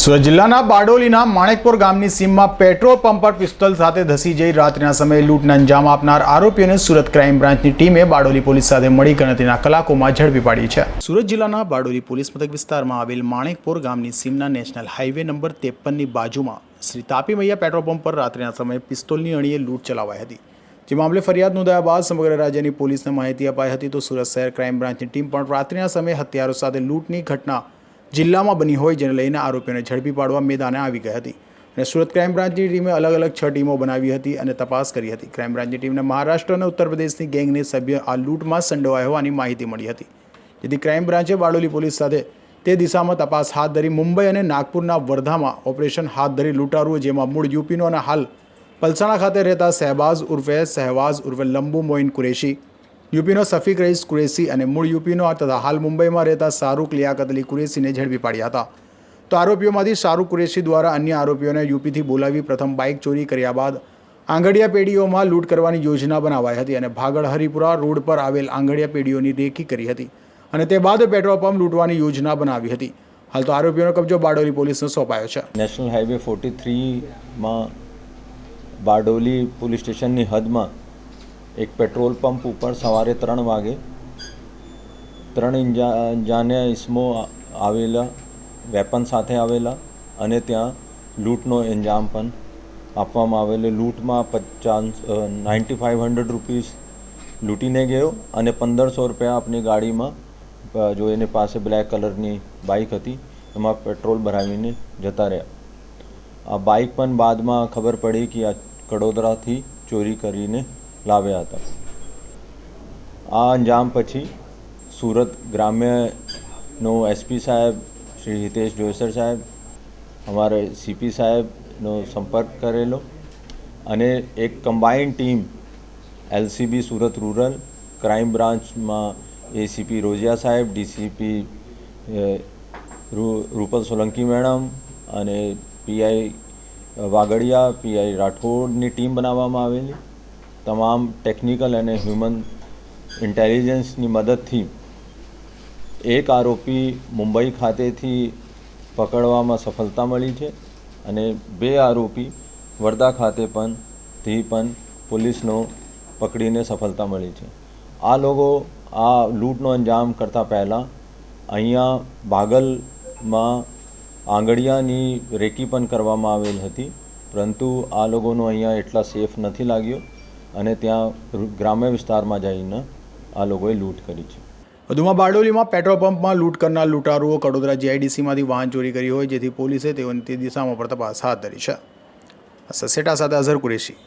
સુરત જિલ્લાના બારડોલીના માણેકપુર ગામની સીમમાં પેટ્રોલ પંપ પર પિસ્તોલ સાથે ધસી જઈ રાત્રિના સમયે લૂંટને અંજામ આપનાર આરોપીઓને સુરત ક્રાઇમ બ્રાન્ચની ટીમે બારડોલી પોલીસ સાથે મળી ગણતરીના કલાકોમાં ઝડપી પાડી છે. સુરત જિલ્લાના બારડોલી પોલીસ મથક વિસ્તારમાં આવેલ માણેકપુર ગામની સીમના નેશનલ હાઈવે નંબર ત્રેપનની બાજુમાં શ્રી તાપી મૈયા પેટ્રોલ પંપ પર રાત્રિના સમયે પિસ્તોલની અણીએ લૂંટ ચલાવાઈ હતી. જે મામલે ફરિયાદ નોંધાયા બાદ સમગ્ર રાજ્યની પોલીસને માહિતી અપાઈ હતી તો સુરત શહેર ક્રાઇમ બ્રાન્ચની ટીમ પણ રાત્રિના સમયે હથિયારો સાથે લૂંટની ઘટના જિલ્લામાં બની હોય જેને લઈને આરોપીઓને ઝડપી પાડવા મેદાને આવી ગઈ હતી. અને સુરત ક્રાઇમ બ્રાન્ચની ટીમે અલગ અલગ છ ટીમો બનાવી હતી અને તપાસ કરી હતી. ક્રાઇમ બ્રાન્ચની ટીમને મહારાષ્ટ્ર અને ઉત્તર પ્રદેશની ગેંગની સભ્ય આ લૂંટમાં સંડોવાયા હોવાની માહિતી મળી હતી. જેથી ક્રાઇમ બ્રાન્ચે બારડોલી પોલીસ સાથે તે દિશામાં તપાસ હાથ ધરી મુંબઈ અને નાગપુરના વર્ધામાં ઓપરેશન હાથ ધરી લૂંટારુઓ, જેમાં મૂળ યુપીનો અને હાલ પલસાણા ખાતે રહેતા સહેબાઝ ઉર્ફે સહેવાઝ ઉર્ફે લંબુ મોઇન કુરેશી યુપીનો સફીક રઈસ કુરેશી અને મૂળ યુપીનો તથા હાલ મુંબઈમાં રહેતા શાહરૂખ લિયાકત અલી કુરેશીને ઝડપી પાડ્યા હતા. તો આરોપીઓમાંથી શાહરૂખ કુરેશી દ્વારા અન્ય આરોપીઓને યુપીથી બોલાવી પ્રથમ બાઇક ચોરી કર્યા બાદ આંગડિયા પેઢીઓમાં લૂંટ કરવાની યોજના બનાવાઈ હતી અને ભાગળ હરિપુરા રોડ પર આવેલ આંગડિયા પેઢીઓની રેકી કરી હતી અને તે બાદ પેટ્રોલ પંપ લૂંટવાની યોજના બનાવી હતી. હાલ તો આરોપીઓનો કબજો બારડોલી પોલીસને સોંપાયો છે. નેશનલ હાઈવે ફોર્ટી થ્રીમાં બારડોલી પોલીસ સ્ટેશનની હદમાં એક પેટ્રોલ પંપ ઉપર સવારે ત્રણ વાગે ત્રણ ઇંજા જાને ઇસમો આવેલા, વેપન સાથે આવેલા અને ત્યાં લૂંટનો અંજામ પણ આપવામાં આવેલો. લૂંટમાં પચાસ નાઇન્ટી ફાઇવ હંડ્રેડ રૂપીસ લૂંટીને ગયો અને પંદરસો રૂપિયા આપની ગાડીમાં જો એની પાસે બ્લેક કલરની બાઇક હતી, એમાં પેટ્રોલ ભરાવીને જતા રહ્યા. આ બાઇક પણ બાદમાં ખબર પડી કે આ કડોદરાથી ચોરી કરીને લાવ્યા હતા. આ અંજામ પછી સુરત ગ્રામ્યનો એસપી સાહેબ, શ્રી હિતેશ જોયસર સાહેબ, અમારે સીપી સાહેબનો સંપર્ક કરેલો અને એક combined team LCB Surat rural crime બ્રાન્ચમાં ACP Rozia સાહેબ, ડીસીપી રૂપલ સોલંકી મેડમ અને પીઆઈ વાગડિયા પીઆઈ રાઠોડની ટીમ બનાવવામાં આવેલી. તમામ ટેકનિકલ અને હ્યુમન ઇન્ટેલિજન્સની મદદથી એક આરોપી મુંબઈ ખાતેથી પકડવામાં સફળતા મળી છે અને બે આરોપી વર્ધા ખાતે પણ, થી પણ પોલીસનો પકડીને સફળતા મળી છે. આ લોકો આ લૂંટનો અંજામ કરતાં પહેલાં અહીંયા બાગલમાં આંગળિયાની રેકી પણ કરવામાં આવેલ હતી, પરંતુ આ લોકોનો અહીંયા એટલા સેફ નથી લાગ્યો. અને ત્યાં ગ્રામ્ય વિસ્તારમાં જઈને આ લોકોએ લૂંટ કરી છે. વધુમાં બારડોલીમાં પેટ્રોલ પંપમાં લૂંટ કરનાર લૂંટારુઓ કડોદરા જીઆઈડીસીમાંથી વાહન ચોરી કરી હોય, જેથી પોલીસે તેઓની તે દિશામાં પર તપાસ હાથ ધરી છે. સસેટા સાથે અઝર કુરેશી.